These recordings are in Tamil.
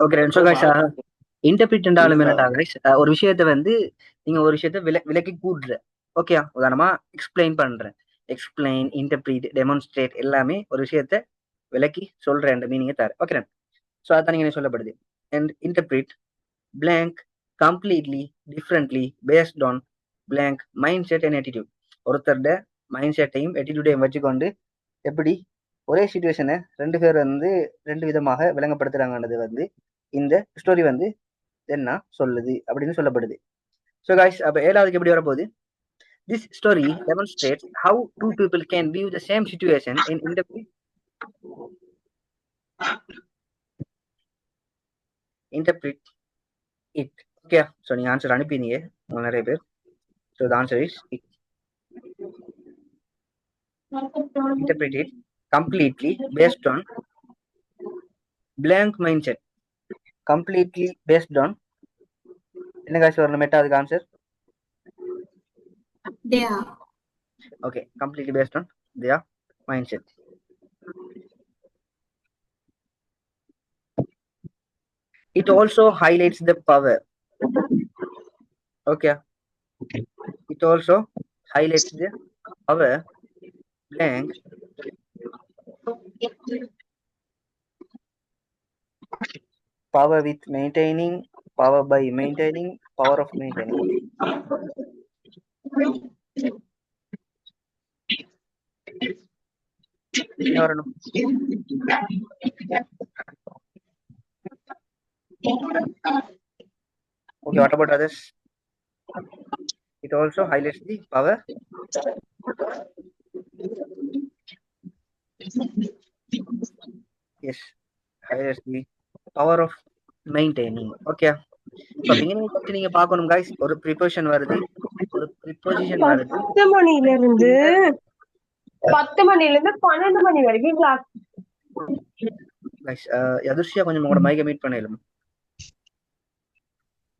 ஓகே ஸோ கைஸ் இன்டர்பிரிட் என்றாலும் என்னடா ஒரு விஷயத்த வந்து நீங்க ஒரு விஷயத்த வில விலக்கி கூடுற ஓகே உதாரணமா எக்ஸ்பிளைன் பண்றேன். எக்ஸ்பிளைன் இன்டர்பிரிட் டெமான்ஸ்ட்ரேட் எல்லாமே ஒரு விஷயத்த விலக்கி சொல்ற என்ற மீனிங்கை தர ஓகே ஸோ அதான் நீங்க சொல்லப்படுது and interpret blank completely differently based on blank mind set and attitude. ஒருத்தருடைய மைண்ட் செட்டையும் attitude-ஐயும் வச்சுக்கொண்டு எப்படி ஒரே சுச்சுவேஷனை ரெண்டு பேர் வந்து ரெண்டு விதமாக விளங்கப்படுத்துறாங்கன்றது வந்து இந்த ஸ்டோரி வந்து என்ன சொல்லுது அப்படின்னு சொல்லப்படுது. ஸோ காய்ஸ் அப்போ ஏழாவதுக்கு எப்படி வரப்போகுது? This story demonstrate how two people can view the same situation in இந்த இன்டர்பிரிட் இட் ஓகே ஸோ நீங்கள் ஆன்சர் அனுப்பினீங்க. உங்க நிறைய பேர். So the answer is it interpret it completely based on blank mindset. completely based on என்ன காசு வரணும் மெட்டா அதுக்கு answer There. Okay completely based on the mindset it also highlights the power okay it also highlights the power blank power with maintaining power by maintaining power of maintaining. Okay what about others? It also highlights the power. Yes highlights the power of maintaining. Okay. So beginning first நீங்க பார்க்கணும் guys. ஒரு preposition வருது. ஒரு preposition வருது பத்து மணில இருந்து பத்து மணில இருந்து பன்னெண்டு மணி வரைக்கும் கிளாஸ் guys uh, எதிர்ச்சியா கொஞ்சம் உங்களோட மைக்கை மீட் பண்ணிடலாம்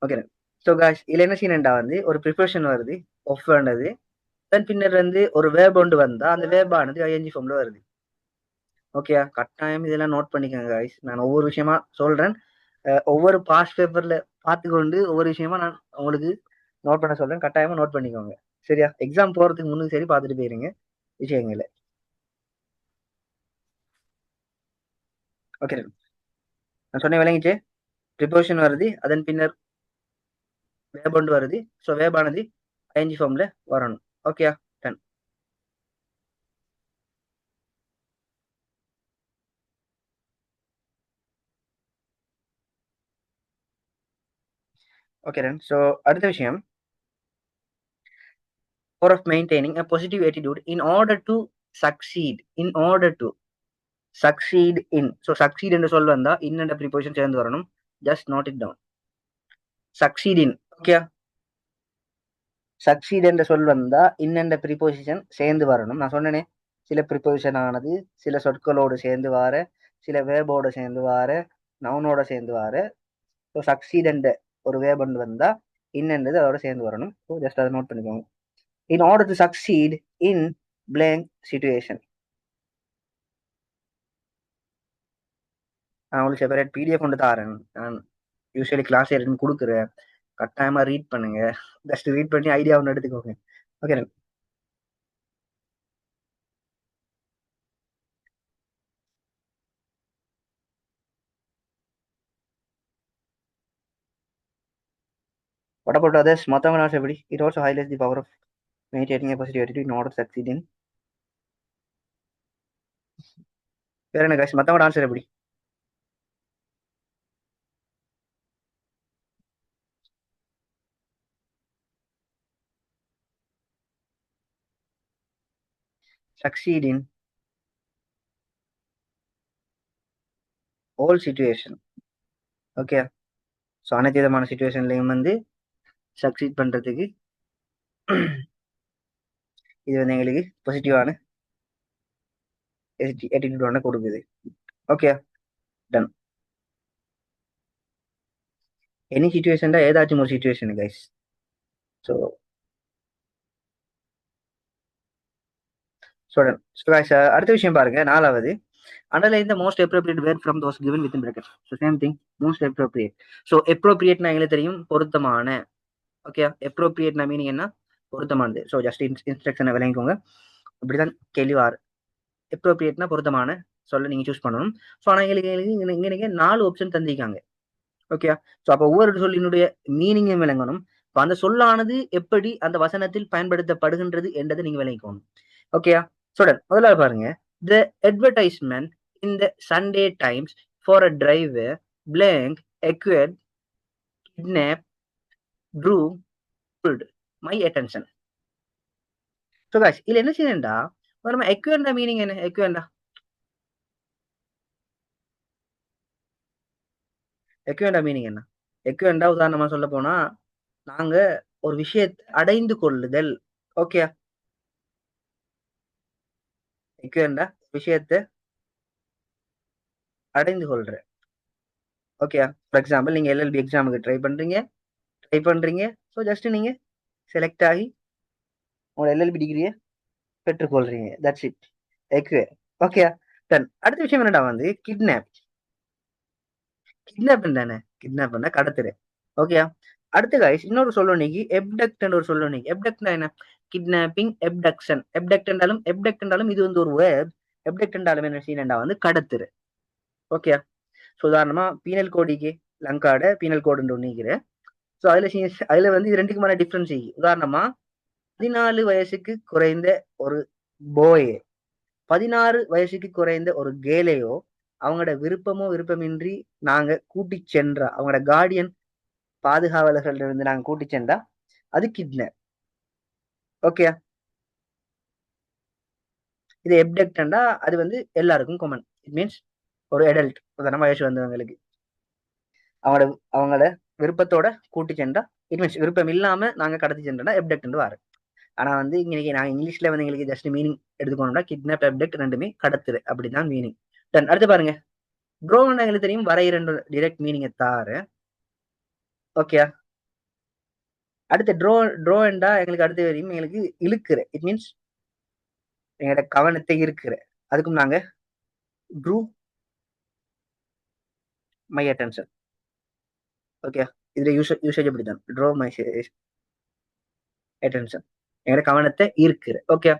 ஓகே ஸோ guys இதுல என்ன சீனண்டா வந்து ஒரு ப்ரிப்பரேஷன் வருது. ஒஃப் ஆனது தென் பின்னர் வந்து ஒரு வேப் ஒன்று வந்தா அந்த வேப் ஆனது ஐஎன்ஜி ஃபார்ம்ல வருது. ஓகேயா கட்டாயம் இதெல்லாம் நோட் பண்ணிக்கோங்க ஐஸ் நான் ஒவ்வொரு விஷயமா சொல்றேன். ஒவ்வொரு பாஸ்ட் பேப்பர்ல பார்த்துக்கொண்டு ஒவ்வொரு விஷயமா நான் உங்களுக்கு நோட் பண்ண சொல்றேன். கட்டாயமா நோட் பண்ணிக்கோங்க. சரியா? எக்ஸாம் போறதுக்கு முன்னுக்கு சரி பார்த்துட்டு போயிருங்க. விஷயங்களை. ஓகே நான் சொன்ன விளங்கிச்சு? ப்ரிப்போஷன் வருது அதன் பின்னர் வேபண்டு வருது. ஸோ வேபானது ஐஎன்ஜி ஃபார்ம்ல வரணும். ஓகேயா டன் ஓகே டன் ஸோ அடுத்த விஷயம் power of maintaining a positive attitude in order to succeed in order to succeed in so succeed என்று சொல் வந்தா in என்ற preposition சேர்ந்து வரணும் just note it down succeed in okay succeed என்ற சொல் வந்தா in என்ற preposition சேர்ந்து வரணும் நான் சொன்னேனே சில preposition ஆனது சில சொற்களோடு சேர்ந்து வார சில வேர்போட சேர்ந்து வார நவுனோட சேர்ந்து வார ஸோ succeed என்ற ஒரு வேர்ப் வந்தா in அதோட சேர்ந்து வரணும். ஸோ ஜஸ்ட் அதை நோட் பண்ணிக்கோங்க. In order to succeed in blank situation நான் உங்களுக்கு செப்பரேட் பிடிஎஃப் கொண்டு தாரேன். நான் யூஸ்வலி கிளாஸ் எடுத்து கொடுக்குறேன். கட்டாயமா ரீட் பண்ணுங்க. ஜஸ்ட் ரீட் பண்ணி ஐடியா ஒன்று எடுத்துக்கோங்க. Okay What about others? மற்றவங்க நான் எப்படி it also highlights the power of maintaining a positive attitude in order to succeed in வேற என்ன guys மற்றவங்க ஆன்சர் எப்படி succeed in all situation okay so அனைத்து விதமான சுச்சுவேஷன்லையும் வந்து சக்சீட் பண்ணுறதுக்கு இது வந்து எங்களுக்கு பாசிட்டிவான attitude ஒன்று கொடுக்குது. ஓகே டன் எனி சுச்சுவேஷன்டா ஏதாச்சும் ஒரு situation guys so so so guys அடுத்த விஷயம் பாருங்க. நாலாவது. Underline the most appropriate word from those given within brackets so same thing most appropriate so அப்ரோப்ரியேட்னா எங்களுக்கு தெரியும். பொருத்தமான. ஓகே எப்ரோப்ரியேட்னா மீனிங் என்ன? பொருத்தமானது. ஸோ ஜஸ்ட் இன்ஸ்ட்ரக்ஷனை விளங்கிக்கோங்க. இப்படிதான் கேள்வி ஆறு. Appropriateனா பொருத்தமான சொல்ல நீங்க சூஸ் பண்ணணும். ஸோ ஆனால் எங்களுக்கு எங்களுக்கு இங்க நாலு ஆப்ஷன் தந்திருக்காங்க. ஓகே ஸோ அப்போ ஒவ்வொரு சொல்லினுடைய மீனிங்கும் விளங்கணும். இப்போ அந்த சொல்லானது எப்படி அந்த வசனத்தில் பயன்படுத்தப்படுகின்றது என்றதை நீங்க விளங்கிக்கணும். ஓகேயா சொல்றேன் முதல்ல பாருங்க. The advertisement in the Sunday Times for a driver blank எக்வர்ட் kidnap drew pulled my attention so cash இதுல என்ன செய்யணும்டா? நம்ம எக்வர்டா மீனிங் என்ன? எக்வர்டா எக்வெண்டா மீனிங் என்ன? எக்வெண்டா உதாரணமா சொல்ல போனா நாங்க ஒரு விஷயத்தை அடைந்து கொள்ளுதல். ஓகே எக்வெண்டா விஷயத்தை அடைந்து கொள்ற. ஓகே ஃபார் எக்ஸாம்பிள் நீங்க எல்எல்பி எக்ஸாமுக்கு ட்ரை பண்றீங்க. ட்ரை பண்ணுறீங்க ஸோ ஜஸ்ட் நீங்க செலக்ட் ஆகி உங்களோட எல்எல்பி டிகிரியை பெற்றுக்கொள்றீங்க. தட்ஸ் இட் எக்வே ஓகே டன் அடுத்த விஷயம் என்னடா வந்து கிட்னாப் கிட்னாப் தானே கிட்னாப் பண்ண கடத்துரு. ஓகே அடுத்த காய்ஸ் இன்னொரு சொல்லணிக்கு எப்டக்ட் ஒரு சொல்லணிக்கு எப்டக்ட்னா என்ன? கிட்னாப்பிங் எப்டக்ஷன் எப்டக்ட் என்றாலும் இது வந்து ஒரு வேர்ப் எப்டக்ட்ன்றாலும் என்ன செய்யணும்டா வந்து கடத்துரு. ஓகே ஸோ உதாரணமா பீனல் கோடிக்கு லங்காட பீனல் கோடுன்னு ஒன்று ஸோ அதுல அதில் அதுல வந்து இது ரெண்டுக்குமான டிஃப்ரென்ஸ் உதாரணமா பதினாலு வயசுக்கு குறைந்த ஒரு போயே பதினாறு வயசுக்கு குறைந்த ஒரு கேலையோ அவங்களோட விருப்பமோ விருப்பமின்றி நாங்க கூட்டி சென்றா அவங்களோட கார்டியன் பாதுகாவலர்கள் இருந்து நாங்க கூட்டி சென்றா அது கிட்னர் ஓகே இது எப்டெக்டண்டா அது வந்து எல்லாருக்கும் காமன் இட் மீன்ஸ் ஒரு அடல்ட் உதாரணமா வயசு வந்தவங்களுக்கு. அவங்களோட அவங்களோட விருப்பத்தோட கூட்டி சென்றா இட் மீன்ஸ் விருப்பம் இல்லாம நாங்க கடத்தி சென்றா என்று வாரு. ஆனா வந்து இன்னைக்கு நாங்க இங்கிலீஷ்ல வந்து எங்களுக்கு ஜஸ்ட் மீனிங் எடுத்துக்கணும்னா கிட்னாப் எப்டெக்ட் ரெண்டுமே கடத்துரு. அப்படிதான் மீனிங் டன் அடுத்து பாருங்க. ப்ரோன்னா எங்களுக்கு தெரியும் வர இரண்டு டிரெக்ட் மீனிங்கை தாரு. ஓகே அடுத்து ட்ரோ ட்ரோ என்றா எங்களுக்கு அடுத்து வரையும் எங்களுக்கு இழுக்குற இட் மீன்ஸ் எங்களோட கவனத்தை இருக்கிற அதுக்கும் நாங்க ட்ரூ மை அட்டென்ஷன் ஓகே இதுல யூசேஜ் யூசேஜ் அப்படிதான் ட்ரோ மை அட்டென்ஷன் எங்களோட கவனத்தை இருக்கிற ஓகே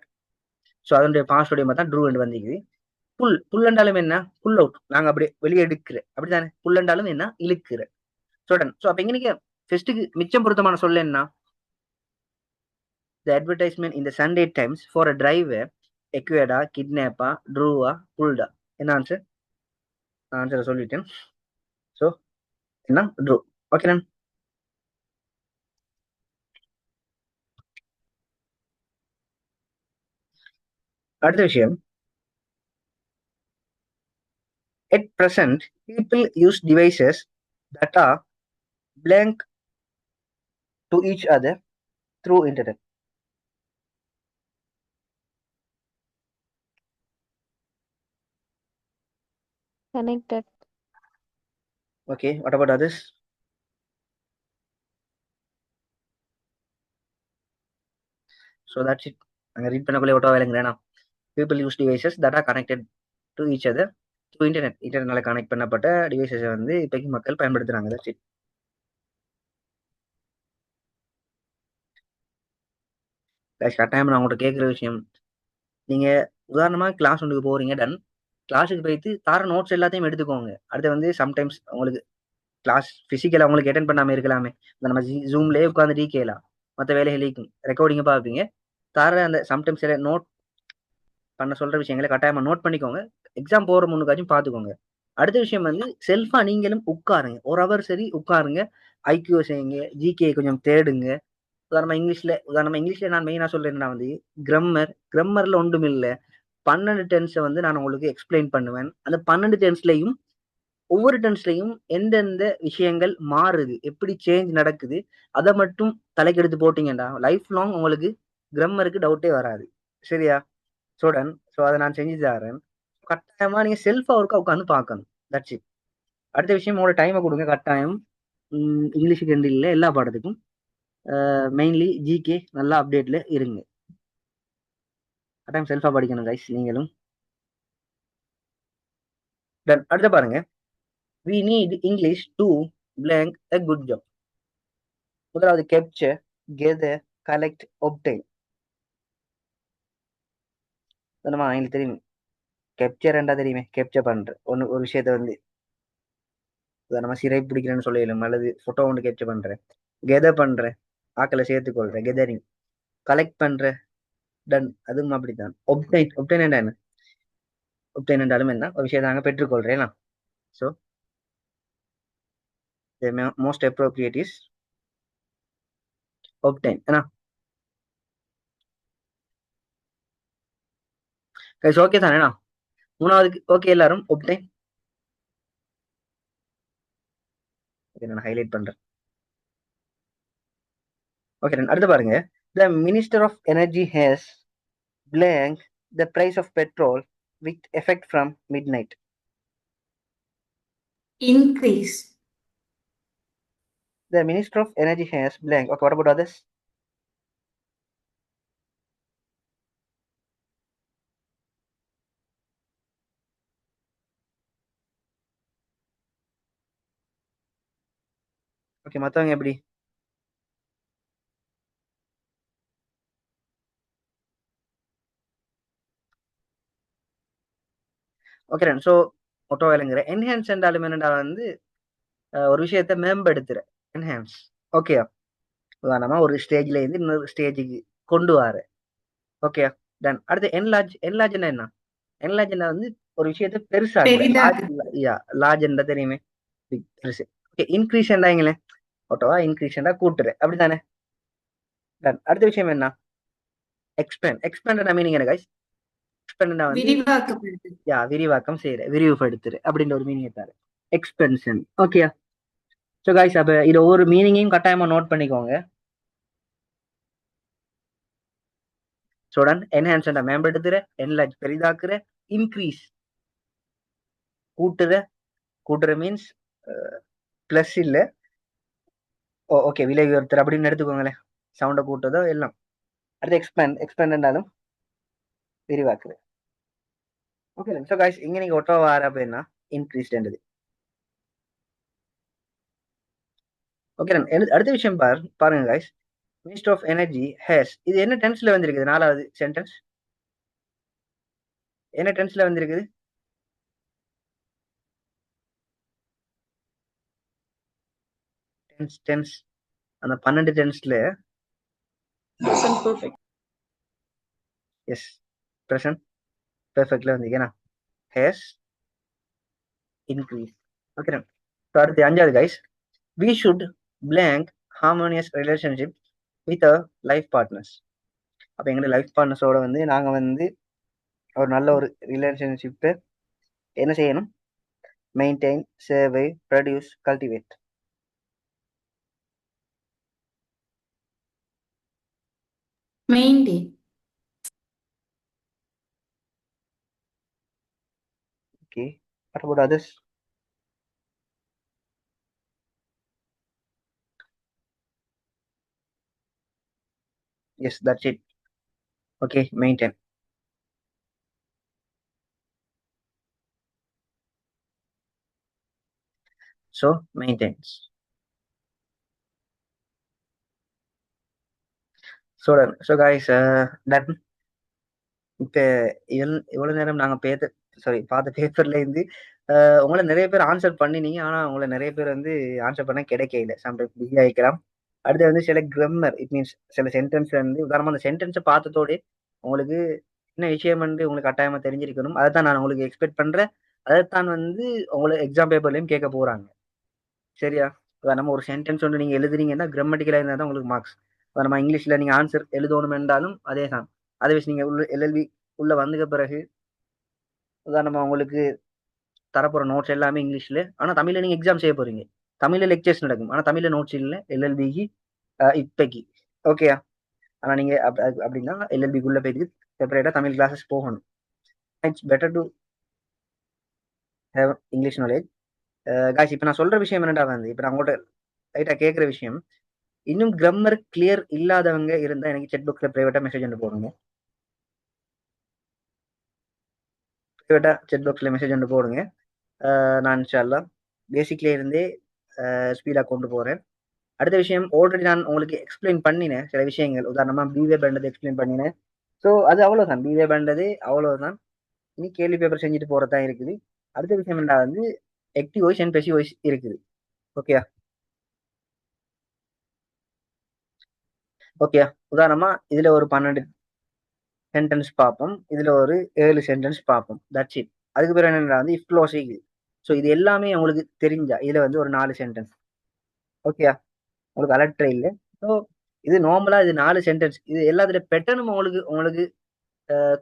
ஸோ அதனுடைய பாஸ்வேர்டு மாதிரி தான் ட்ரூ என்று வந்திருக்குது. புல் புல்லண்டாலும் என்ன? புல் அவுட் நாங்க அப்படியே வெளியே எடுக்கிற. அப்படிதானே புல்லண்டாலும் என்ன? இழுக்கிற. சொல்றேன் ஸோ அப்ப இன்னைக்கு ஃபெஸ்ட்டுக்கு மிச்சம் பொருத்தமான சொல்ல என்ன? த அட்வர்டைஸ்மெண்ட் இந்த Sunday Times for a driver எக்வேடா கிட்னாப்பா ட்ரூவா புல்டா என்ன ஆன்சர் ஆன்சரை சொல்லிட்டேன். என்ன ட்ரூ ஓகே அடுத்த விஷயம் at present people use devices that are blank to each other through internet connected Okay what about others? So that's it. அங்கே ரீட் பண்ணக்குள்ளே ஓட்டோ விளங்குறேனா people use devices that are connected to each other through internet இன்டர்நெட்ல கனெக்ட் பண்ணப்பட்ட டிவைசஸை வந்து இப்போக்கி மக்கள் பயன்படுத்துகிறாங்க தட்ஸ் இட் கட்டாயம் நான் உங்கள்கிட்ட கேட்குற விஷயம் நீங்கள் உதாரணமாக கிளாஸ் ஒன்றுக்கு போகிறீங்க டன் கிளாஸுக்கு போயிட்டு தார நோட்ஸ் எல்லாத்தையும் எடுத்துக்கோங்க. அடுத்து வந்து சம்டைம்ஸ் உங்களுக்கு கிளாஸ் ஃபிசிக்கலாக உங்களுக்கு அட்டன் பண்ணாமல் இருக்கலாமே. இந்த நம்ம ஜூம்லேயே உட்காந்து டீக்கலாம் மற்ற வேலைகளுக்கும் ரெக்கார்டிங்கை பார்ப்பீங்க. தார அந்த சம்டைம்ஸ் நோட் பண்ண சொல்கிற விஷயங்களை கட்டாயமாக நோட் பண்ணிக்கோங்க. எக்ஸாம் போகிற முன்னுக்காச்சும் பார்த்துக்கோங்க. அடுத்த விஷயம் வந்து செல்ஃபாக நீங்களும் உட்காருங்க. ஒரு ஹவர் சரி உட்காருங்க. ஐக்கியூ செய்யுங்க. ஜிகே கொஞ்சம் தேடுங்க. உதாரணமாக இங்கிலீஷில் உதாரணமாக இங்கிலீஷில் நான் மெயினாக சொல்கிறேன்னா வந்து கிரம்மர் கிரம்மரில் ஒன்றும் இல்லை பன்னெண்டு டென்ஸை வந்து நான் உங்களுக்கு எக்ஸ்பிளைன் பண்ணுவேன். அந்த பன்னெண்டு டென்ஸ்லையும் ஒவ்வொரு டென்ஸ்லையும் எந்தெந்த விஷயங்கள் மாறுது எப்படி சேஞ்ச் நடக்குது அதை மட்டும் தலைக்கெடுத்து போட்டீங்கடா. லைஃப் லாங் உங்களுக்கு கிரம்மருக்கு டவுட்டே வராது. சரியா? ஸ்டூடெண்ட் ஸோ அதை நான் செஞ்சு தரேன். கட்டாயமாக நீங்கள் செல்ஃபாக ஒர்க்காக உட்காந்து பார்க்கணும். தட்ஸ் இட் அடுத்த விஷயம் உங்களோட டைமை கொடுங்க. கட்டாயம். இங்கிலீஷுக்கு ரெண்டு இல்லை எல்லா பாடத்துக்கும். மெயின்லி ஜிகே நல்லா அப்டேட்டில் இருங்க. கட்டாயம் செல்ஃபா படிக்கணும் கைஸ் நீங்களும். டன் அடுத்த பாருங்க. We need English to blank a good job முதலாவது capture கெதர் கலெக்ட் ஒப்டைன் நம்ம எங்களுக்கு தெரியும். கேப்சர் ரெண்டா தெரியுமே. கேப்சர் பண்ற. ஒன்னு ஒரு விஷயத்த வந்து நம்ம சிறை பிடிக்கிறேன்னு சொல்லிடலாம் அல்லது ஃபோட்டோ ஒன்று கேப்சர் பண்றேன் கெதர் பண்றேன் ஆக்களை சேர்த்துக்கொள்றேன் கெதரிங் கலெக்ட் பண்ற. டன் அதுவும் அப்படித்தான். ஒப்டைன் ஒப்டைன் என்ன? ஒப்டைன் என்றாலும் என்ன? ஒரு விஷயத்தை நாங்கள் பெற்றுக்கொள்றேன். So most appropriate is obtain என்ன? கைஸ் ஓகே தானேண்ணா மூணாவதுக்கு ஓகே எல்லாரும் ஒப்டைன் நான் ஹைலைட் பண்றேன். ஓகே அடுத்து பாருங்க. The minister of energy has blank the price of petrol with effect from midnight increase, the minister of energy has blank okay what about others okay மத்தவங்க எப்படி ஓகே ஸோ ஒட்டோ வேலைங்கிற என்ஹான்ஸ் என்றாலும் என்னடா வந்து ஒரு விஷயத்த மேம்படுத்துற என்ஹான்ஸ் ஓகே உதாரணமா ஒரு ஸ்டேஜ்ல இருந்து இன்னொரு ஸ்டேஜுக்கு கொண்டு வர. ஓகே டன் அடுத்து என்லார்ஜ் என்லார்ஜ்னா என்ன? என்லார்ஜ்னா வந்து ஒரு விஷயத்த பெருசா. யா லார்ஜ்ன்றா தெரியுமே. பெருசு. ஓகே இன்க்ரீஸ் என்றாங்களேன் ஓட்டோவா இன்க்ரீஸ் என்றா கூட்டுற அப்படிதானே டன் அடுத்த விஷயம் என்ன? எக்ஸ்பேண்ட் எக்ஸ்பேண்ட் மீனிங் என்ன guys? எக்ஸ்பேண்ட் வந்து யா விரிவாக்கம் செய்யற விரிவுபடுத்துற அப்படின்ற ஒரு மீனிங் தாரு எக்ஸ்பென்ஷன் ஓகேயா ஸோ காய்ஸ் அப்ப இது ஒவ்வொரு மீனிங்கையும் கட்டாயமா நோட் பண்ணிக்கோங்க. ஸ்டூடெண்ட் என்ஹான்ஸ் மேம்படுத்துற என்லார்ஜ் பெரிதாக்குற இன்க்ரீஸ் கூட்டுற. கூட்டுற மீன்ஸ் பிளஸ் இல்ல. ஓ ஓகே விலை உயர்த்துற அப்படின்னு எடுத்துக்கோங்களேன். சவுண்டை கூட்டுறதோ எல்லாம். அடுத்து எக்ஸ்பேண்ட் எக்ஸ்பேண்ட் என்றாலும் ஓகே ஸோ காய்ஸ் இங்க நீங்க ஒட்டோ வார அப்படின்னா இன்க்ரீஸ்டுன்றது ஓகே அடுத்த விஷயம் பார் பாருங்க guys minister of energy has இது என்ன டென்ஸ்ல வந்திருக்குது நாலாவது சென்டென்ஸ் என்ன டென்ஸ்ல வந்திருக்குது டென்ஸ் டென்ஸ் அந்த பன்னெண்டு டென்ஸ்ல. எஸ் ப்ரெசன்ட் பெர்ஃபெக்ட்ல வந்து ஏன்னா ஹேஸ் இன்க்ரீஸ் ஓகே அடுத்து அஞ்சாவது guys we should blank harmonious relationship with a life partners அப்போ எங்களுடைய லைஃப் பார்ட்னர்ஸோட வந்து நாங்கள் வந்து ஒரு நல்ல ஒரு ரிலேஷன்ஷிப்பை என்ன செய்யணும்? மெயின்டைன் சேவை produce cultivate maintain Okay. What about others? Yes, that's it. Okay, maintain. So, maintains. So done. So guys, uh, done. இப்ப இவ்வளவு நேரம் நாங்கள் பேத்த சாரி பார்த்த பேப்பர்ல இருந்து உங்களை நிறைய பேர் ஆன்சர் பண்ணினீங்க. ஆனா உங்களை நிறைய பேர் வந்து ஆன்சர் பண்ண கிடைக்கல சம்டைம் பிஸி ஆகிக்கலாம் அடுத்து வந்து சில கிரம்மர் இட் மீன்ஸ் சில சென்டென்ஸ் வந்து உதாரணமா அந்த சென்டென்ஸை பார்த்ததோட உங்களுக்கு என்ன விஷயம் வந்து உங்களுக்கு கட்டாயமா தெரிஞ்சிருக்கணும். அதை தான் நான் உங்களுக்கு எக்ஸ்பெக்ட் பண்றேன். அதைத்தான் வந்து உங்களை எக்ஸாம் பேப்பர்லயும் கேட்க போறாங்க. சரியா? நம்ம ஒரு சென்டென்ஸ் ஒன்று நீங்க எழுதுறீங்கன்னா கிராமட்டிக்கலா இருந்தால் தான் உங்களுக்கு மார்க்ஸ் நம்ம இங்கிலீஷ்ல நீங்க ஆன்சர் எழுதணும் என்றாலும் அதே தான் அதே விஷயம் நீங்க உள்ள எல்எல்வி உள்ள வந்ததுக்கு பிறகு உதாரணமாக உங்களுக்கு தரப்புற நோட்ஸ் எல்லாமே இங்கிலீஷ்ல ஆனா தமிழில் நீங்கள் எக்ஸாம் செய்ய போகிறீங்க தமிழில் லெக்சர்ஸ் நடக்கும். ஆனால் தமிழில் நோட்ஸ் இல்லை. எல்எல்பிக்கு இப்பைக்கு. ஓகேயா ஆனால் நீங்கள் அப்- அப்படின்னா எல்எல்பிக்குள்ளே போயிட்டு செப்பரேட்டாக தமிழ் கிளாஸஸ் போகணும். It's better to have English knowledge guys இப்போ நான் சொல்கிற விஷயம் என்னடா வந்து இப்போ நான் உங்கள்கிட்ட லைட்டா கேட்குற விஷயம். இன்னும் கிராமர் கிளியர் இல்லாதவங்க இருந்தால் எனக்கு செட் புக்கில் ப்ரைவேட்டாக மெசேஜ் ஒன்று போடுங்க பிரைவேட்டா செட் பாக்ஸில் மெசேஜ் ஒன்று போடுங்க. நான் இன்ஷால்லா பேசிக்ல இருந்தே ஸ்பீடாக கொண்டு போகிறேன் அடுத்த விஷயம் ஆல்ரெடி நான் உங்களுக்கு எக்ஸ்பிளைன் பண்ணினேன். சில விஷயங்கள். உதாரணமாக பிவே பேண்டது எக்ஸ்பிளைன் பண்ணினேன். ஸோ அது அவ்வளோதான் பிவே பேண்டது அவ்வளோதான் இனி கேள்வி பேப்பர் செஞ்சுட்டு போகிறது தான் இருக்குது. அடுத்த விஷயம் என்ன வந்து active voice and passive voice இருக்குது. ஓகேயா ஓகே உதாரணமா இதுல ஒரு பன்னெண்டு சென்டென்ஸ் பார்ப்போம் இதில் ஒரு ஏழு சென்டென்ஸ் பார்ப்போம் தட்ஸ் இட் அதுக்கு பிறகு என்னென்னா வந்து இஃப் க்ளோஸ் ஸோ இது எல்லாமே உங்களுக்கு தெரிஞ்சா இதில் வந்து ஒரு நாலு சென்டென்ஸ் ஓகேயா உங்களுக்கு அலட்ரே இல்லை. ஸோ இது நார்மலாக இது நாலு சென்டென்ஸ் இது எல்லாத்துல பெட்டனும் உங்களுக்கு உங்களுக்கு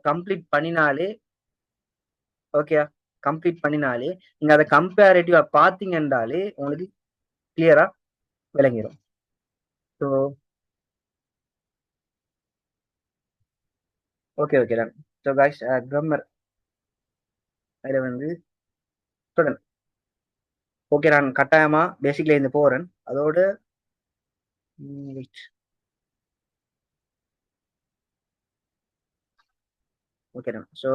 கம்ப்ளீட் பண்ணினாலே ஓகேயா கம்ப்ளீட் பண்ணினாலே நீங்கள் அதை கம்பேரேட்டிவாக பார்த்தீங்கன்றாலே உங்களுக்கு கிளியராக விளங்கிடும் so okay okay done so guys grammar அதில் வந்து ஸ்டூடெண்ட் ஓகே நான் கட்டாயமா பேசிக்கில் இருந்து போறேன். அதோட ஓகே டன் ஸோ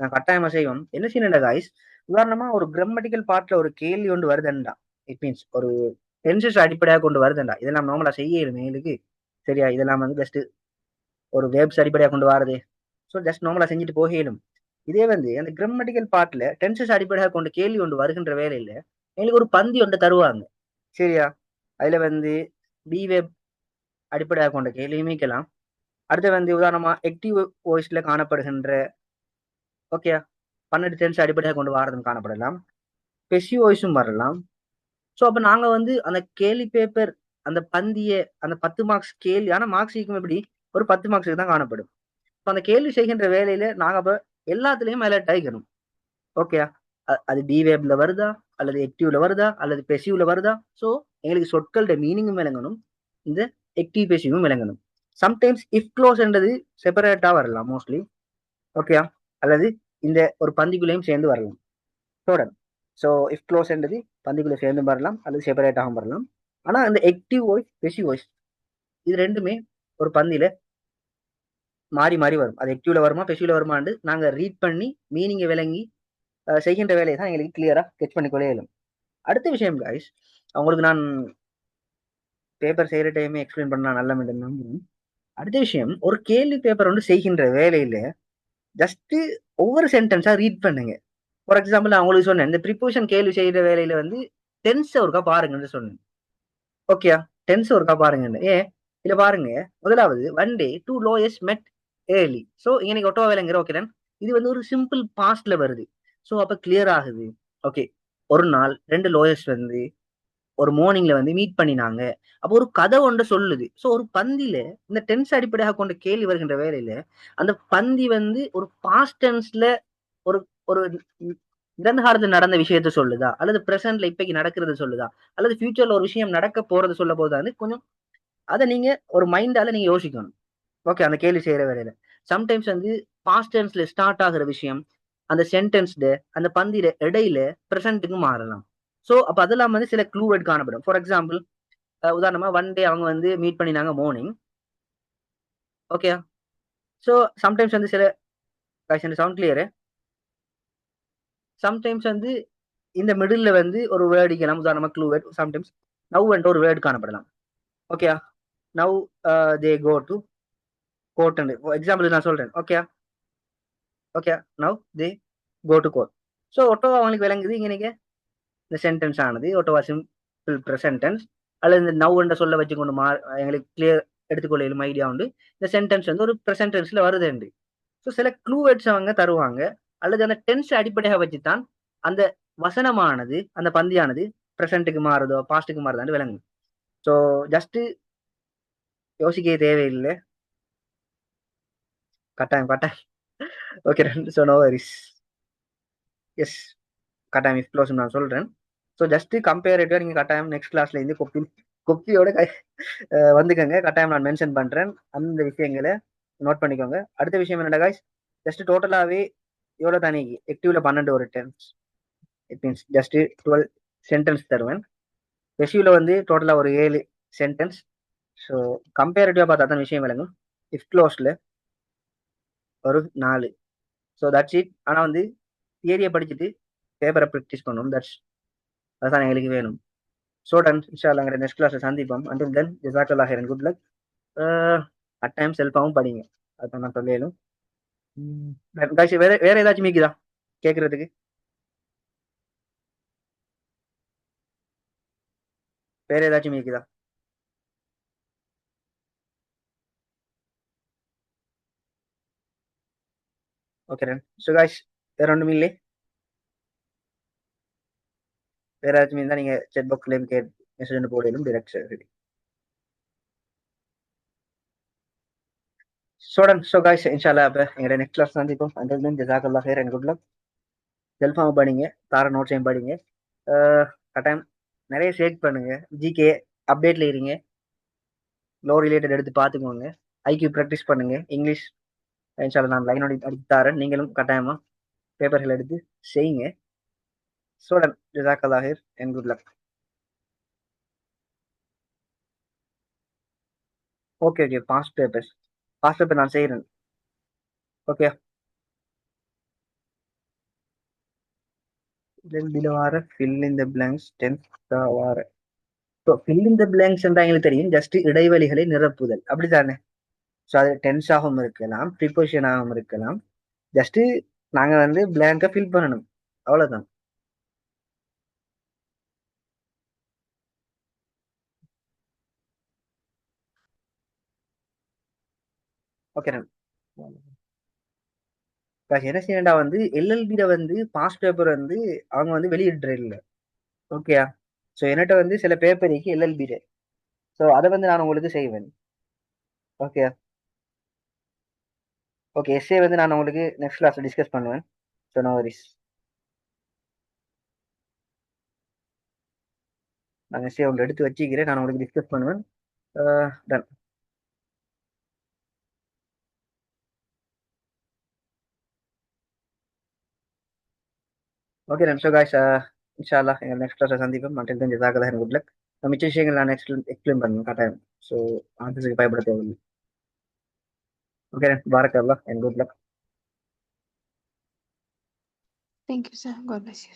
நான் கட்டாயமா செய்வோம் என்ன செய்யணும்டா காய்ஸ் உதாரணமா ஒரு கிராமட்டிக்கல் பார்ட்ல ஒரு கேள்வி ஒன்று வருதுண்டா இட் மீன்ஸ் ஒரு டென்சஸ் அடிப்படையாக கொண்டு வருதுண்டா இதெல்லாம் நார்மலாக செய்யணும் மேலுக்கு சரியா? இதெல்லாம் வந்து ஜஸ்ட்டு ஒரு வேப்ஸ் அடிப்படையாக கொண்டு வரது. ஸோ ஜஸ்ட் நார்மலாக செஞ்சுட்டு போகலும் இதே வந்து அந்த கிராமட்டிக்கல் பார்ட்டில் டென்சஸ் அடிப்படையாக கொண்டு கேள்வி ஒன்று வருகின்ற வேலையில் எங்களுக்கு ஒரு பந்தி ஒன்று தருவாங்க. சரியா? அதில் வந்து பி வேப் அடிப்படையாக கொண்ட கேள்வியும் மீக்கலாம் அடுத்து வந்து உதாரணமாக ஆக்டிவ் வாய்ஸில் காணப்படுகின்ற ஓகே பன்னெண்டு டென்ஸ் அடிப்படையாக கொண்டு வாரதும் காணப்படலாம். பெசிவ் வாய்ஸும் வரலாம். ஸோ அப்போ நாங்கள் வந்து அந்த கேள்வி பேப்பர் அந்த பந்திய அந்த பத்து மார்க்ஸ் கேள்வி ஆனால் மார்க்ஸ் ஈக்கும் எப்படி ஒரு பத்து மார்க்ஸுக்கு தான் காணப்படும். ஸோ அந்த கேள்வி செய்கின்ற வேலையில நாங்கள் அப்போ எல்லாத்துலேயும் அலர்ட் ஆகிக்கணும் ஓகே அது டிவேப்ல வருதா? அல்லது எக்டிவ்ல வருதா? அல்லது பெசிவ்ல வருதா? ஸோ எங்களுக்கு சொற்களோட மீனிங்கும் விளங்கணும். இந்த எக்டிவ் பெசிவும் விளங்கணும். சம்டைம்ஸ் இஃப் க்ளோஸ்ன்றது செப்பரேட்டா வரலாம் மோஸ்ட்லி ஓகேயா அல்லது இந்த ஒரு பந்திக்குள்ளேயும் சேர்ந்து வரலாம். தொடர். ஸோ இஃப் க்ளோஸ்ன்றது பந்திக்குள்ளே சேர்ந்து வரலாம். அல்லது செப்பரேட்டாகவும் வரலாம். ஆனால் அந்த எக்டிவ் வாய்ஸ் பெசிவ் வாய்ஸ் இது ரெண்டுமே ஒரு பந்தியில மாறி மாறி வரும். அது எக்டிவ்ல வருமா பெசிவ்ல வருமான்னு நாங்கள் ரீட் பண்ணி மீனிங்கை விளங்கி செய்கின்ற வேலையை தான் எங்களுக்கு கிளியரா கெச் பண்ணிக்கொள்ளே இயலும். அடுத்த விஷயம் காய்ஸ் அவங்களுக்கு நான் பேப்பர் செய்கிற டைமே எக்ஸ்பிளைன் பண்ண நல்ல நம்புறேன். அடுத்த விஷயம் ஒரு கேள்வி பேப்பர் வந்து செய்கின்ற வேலையில ஜஸ்ட்டு ஒவ்வொரு சென்டென்ஸாக ரீட் பண்ணுங்க. ஃபார் எக்ஸாம்பிள் அவங்களுக்கு சொன்னேன் இந்த ப்ரிப்போஷன் கேள்வி செய்கிற வேலையில வந்து டென்ஸ் ஒருக்கா பாருங்கன்னு சொன்னேன். ஓகேயா டென்ஸ் ஒருக்கா பாருங்கன்னு. ஏன்? இதில் பாருங்க. முதலாவது one day two lawyers met early so இன்னைக்கு ஒட்டோ வேலைங்கிற ஓகே இது வந்து ஒரு சிம்பிள் பாஸ்ட்ல வருது. ஸோ அப்போ கிளியர் ஆகுது. ஓகே ஒரு நாள் ரெண்டு லோயர்ஸ் வந்து ஒரு மார்னிங்ல வந்து மீட் பண்ணினாங்க. அப்போ ஒரு கதை ஒன்று சொல்லுது. ஸோ ஒரு பந்தியில இந்த டென்ஸ் அடிப்படையாக கொண்ட கேள்வி வருகின்ற வேலையில அந்த பந்தி வந்து ஒரு பாஸ்ட் டென்ஸ்ல ஒரு ஒரு இறந்த காலத்துல நடந்த விஷயத்த சொல்லுதா? அல்லது ப்ரெசென்ட்ல இப்பைக்கு நடக்கிறது சொல்லுதா? அல்லது ஃபியூச்சர்ல ஒரு விஷயம் நடக்க போறது சொல்ல போதான்னு கொஞ்சம் அதை நீங்க ஒரு மைண்டால நீங்க யோசிக்கணும். ஓகே அந்த கேள்வி செய்யற வேலையில. சம்டைம்ஸ் வந்து பாஸ்ட் டென்ஸ்ல ஸ்டார்ட் ஆகுற விஷயம் அந்த சென்டென்ஸ்டு அந்த பந்தியில இடையில ப்ரெசன்ட்டுக்கு மாறலாம். ஸோ அப்போ அதெல்லாம் வந்து சில க்ளூவர்ட் காணப்படும். ஃபார் எக்ஸாம்பிள் உதாரணமா ஒன் டே அவங்க வந்து மீட் பண்ணினாங்க மார்னிங் ஓகே ஸோ சம்டைம்ஸ் வந்து சில சவுண்ட் கிளியரு சம்டைம்ஸ் வந்து இந்த மிடில் வந்து ஒரு வேர்டு இக்கலாம் உதாரணமா க்ளூவர்ட் சம்டைம்ஸ் நவ் என்ற ஒரு வேர்டு காணப்படலாம். Okay now they go to court example நான் சொல்றேன். Okay okay now the go to court so Ottawa அவங்களுக்கு விளங்குது. இங்கே இந்த சென்டென்ஸ் ஆனது. ஒட்டோவா சிம்பிள் சென்டென்ஸ் அல்லது இந்த நவ் என்ற சொல்ல வச்சு கொண்டு மா எங்களுக்கு கிளியர் எடுத்துக்கொள்ளும் ஐடியா உண்டு. இந்த சென்டென்ஸ் வந்து ஒரு ப்ரெசன்டென்ஸ்ல வருதுண்டு ஸோ சில க்ளூவேட்ஸ் அவங்க தருவாங்க. அல்லது அந்த டென்ஸ் அடிப்படையாக வச்சு தான் அந்த வசனமானது அந்த பந்தியானது ப்ரெசண்ட்டுக்கு மாறுதோ பாஸ்ட்டுக்கு மாறுதான்னு விளங்கும். ஸோ ஜஸ்ட் யோசிக்க தேவையில்லை. கட்டாயம் கட்டாயம். Okay so no worries yes கட்டாயம் இஃப் க்ளோஸ் நான் சொல்கிறேன் ஸோ ஜஸ்ட் கம்பேரேட்டிவாக நீங்கள் கட்டாயம் நெக்ஸ்ட் கிளாஸ்ல இருந்து கொப்பி கொப்பியோட கை வந்துக்கோங்க. கட்டாயம் நான் மென்ஷன் பண்ணுறேன் அந்த விஷயங்களை நோட் பண்ணிக்கோங்க. அடுத்த விஷயம் என்னடா காய்ஸ் ஜஸ்ட் டோட்டலாகவே எவ்வளோ தனி? எக்டிவ்ல பன்னெண்டு ஒரு tense it means just twelve sentence தருவேன். ரெசியூவில் வந்து டோட்டலாக ஒரு ஏழு சென்டென்ஸ் ஸோ கம்பேரிட்டிவாக பார்த்தா தான் விஷயம் விளங்கும். இஃப் க்ளோஸில் ஒரு நாலு. ஸோ தட்ஸ் இட் ஆனால் வந்து தியரியை படிச்சுட்டு பேப்பரை ப்ராக்டிஸ் பண்ணணும். தட்ஸ் அதுதான் எங்களுக்கு வேணும். ஸோ டன் இன்ஷால்லாங்கிற நெக்ஸ்ட் கிளாஸில் சந்திப்போம். அண்டில் தென் ஜிசாக்கல்லா ஹேரன் குட் லக் அட் டைம் செல்ஃபாகவும் படிங்க. அதுதான் நான் சொல்லியலும் காய்ச்சி வேற வேற ஏதாச்சும் மீக்குதா? கேட்கறதுக்கு வேற ஏதாச்சும் மீக்குதா? ஓகே ரன் ஸோ காய்ஸ் வேற ஒன்றும் இல்லை வேற ஏதாச்சும் இருந்தால் நீங்கள் செட் பாக்ஸ்லேயும் கே மெசேஜ் ஒன்று போடலும் direct ready so done so guys இன்ஷால்லா அப்போ எங்களோட நெக்ஸ்ட் கிளாஸ் சந்திப்போம். அண்டர் தென் ஜசாக்கல்லா ஹேர் அண்ட் குட் லக் செல்ஃபாவும் படிங்க தார நோட்ஸையும் படிங்க. கட்டாயம் நிறைய ஷேக் பண்ணுங்க. ஜிகே அப்டேட்ல இருங்க. லோ ரிலேட்டட் எடுத்து பார்த்துக்கோங்க. ஐக்யூ ப்ராக்டிஸ் பண்ணுங்க. இங்கிலீஷ் இன்ஷால்ல நான் லைன் அடி அடித்து தரேன். நீங்களும் கட்டாயமா பேப்பர்கள் எடுத்து செய்யுங்க. சோடன் ஜசாக்கல்லா hair and good luck okay okay past papers past paper நான் செய்கிறேன் okay fill in the blanks tenth ஆர so fill in the blanks எங்களுக்கு தெரியும். ஜஸ்ட் இடைவெளிகளை நிரப்புதல். அப்படித்தானே? ஸோ அது டென்ஸாகவும் இருக்கலாம் ப்ரிப்போஷனாகவும் இருக்கலாம். ஜஸ்ட் நாங்கள் வந்து பிளாங்கை ஃபில் பண்ணணும். அவ்வளோதான் ஓகே என்ன செய்யண்டா வந்து எல்எல்பியில வந்து பாஸ்ட் பேப்பர் வந்து அவங்க வந்து வெளியிடுற இல்லை. ஓகேயா ஸோ என்னட்ட வந்து சில பேப்பர் இருக்கு எல்எல்பியில ஸோ அதை வந்து நான் உங்களுக்கு செய்வேன். ஓகே ஓகே எஸ்ஏ வந்து நான் உங்களுக்கு நெக்ஸ்ட் கிளாஸ்ல டிஸ்கஸ் பண்ணுவேன். ஸோ நோ வரிஸ் நான் எஸ்ஏ உங்களை எடுத்து வச்சுக்கிறேன். நான் உங்களுக்கு டிஸ்கஸ் பண்ணுவேன். டன் ஓகே ஸோ காய்ஸ் இன்ஷால்லா எங்கள் நெக்ஸ்ட் கிளாஸில் சந்திப்போம். மட்டும் தான் ஜாக்கதாக எனக்கு குட் லக் மிச்ச விஷயங்கள் நான் நெக்ஸ்ட் எக்ஸ்பிளைன் பண்ணுவேன். கட்டாயம். ஸோ ஆன்சர்ஸுக்கு பயப்பட தேவையில்லை. Okay, Barakallah and good luck. Thank you, sir. God bless you.